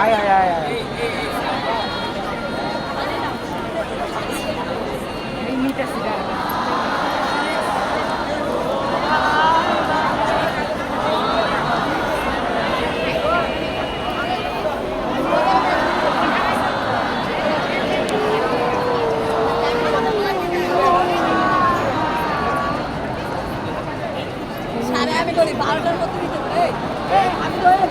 আয় আয় আয় আয় সাড়ে আমি করি বারোটার মধ্যে দিতে পারে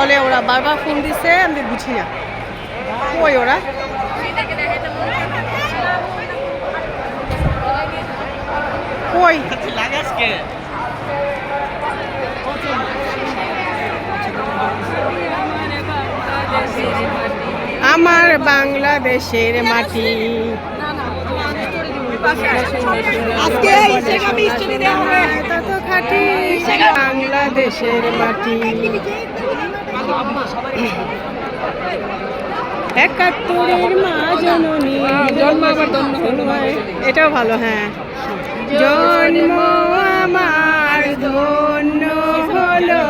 বলে ওরা বারবার ফোন দিছে আমি বুঝি না। কই ওরা? কই? আমার বাংলাদেশের মাটি। আজকে বাংলাদেশের মাটি। একাত্তরের মা জননী। জন্ম আবার এটাও ভালো হ্যাঁ। জন্ম আমার ধন্য হলো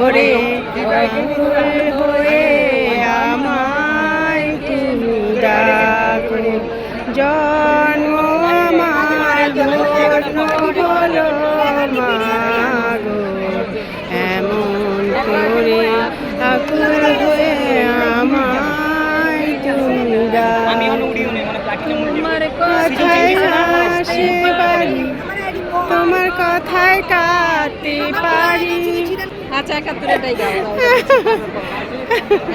করে হয়ে আমায় তুমি ডাকো জন্ম আমার ধন্য হলো মা কথায় কাটতে পারি। আচ্ছা একাত্তরেটাই গাও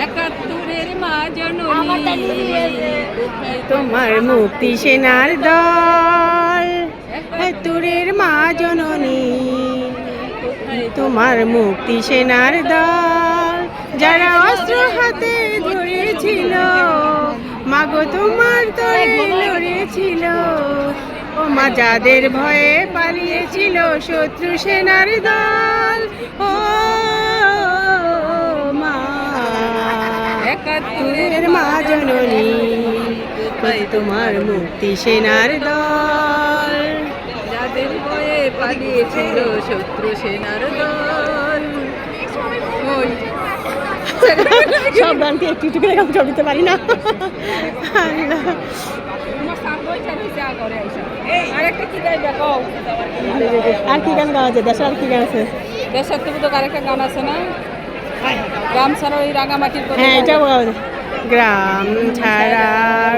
একাত্তরের মা জননী তোমার মুক্তি সেনার দল। তুরের মা জননী তোমার মুক্তি সেনার দল। যারা অস্ত্র হাতে ধরেছিল মাগো তোমার তরে লড়েছিল। ও মা যাদের ভয়ে পালিয়েছিল শত্রু সেনার দল ও মা। একাত্তরের মা জননী তোমার মুক্তি সেনার দল। যাদের ভয়ে পালিয়েছিল শত্রু সেনার দল সব গানকে একটু একটু করে গান দিতে পারি না। আল্লাহ। আর একটা কি গান গাওয়া যায়? দেশে আর কি গান আছে? দেশের থেকে তো আরেকটা গান আছে না? গ্রাম ছাড়া ওই রাঙামাটির কথা হ্যাঁ এটা গ্রাম ছাড়া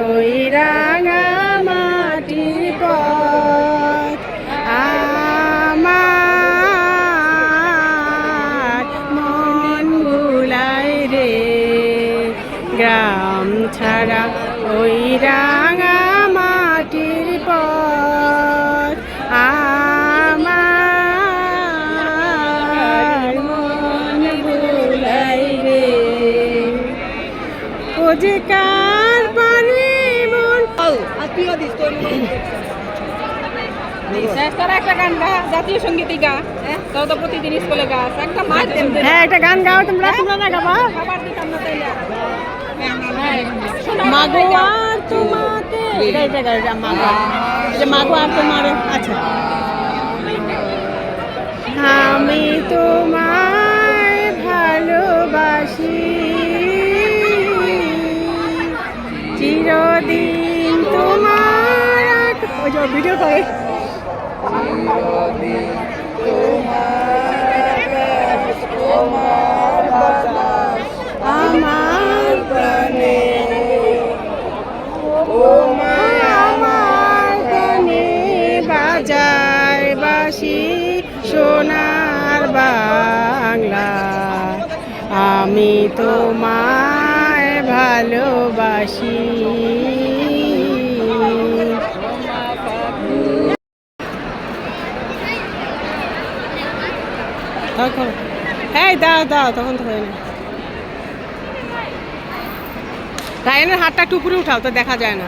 ওই রাঙা মাটির পথ আমার মন ভুলাই রে। গ্রাম ছাড়া ওই রাঙা কার পারে মন? আত্মীয় দিস তোর গা জাতীয় সঙ্গীতই গা হ্যাঁ তো প্রতিদিন স্কুলে দেন দেন। হ্যাঁ একটা গান গাও তোমরা তোমরা না গাবা। খাবার দিতাম না তাইলে। মাগো। আর তোমাকে এটা এটা মাগো আর তোমার আচ্ছা। চিরদিন তোমার ওই যে ভিডিও করে। আমার সোনার বাংলা। আমি তোমার ভালোবাসি। তখন এই, দাও দাও, তখন হয় না রায়নের হাতটা একটু উপরে উঠাও, তো দেখা যায় না।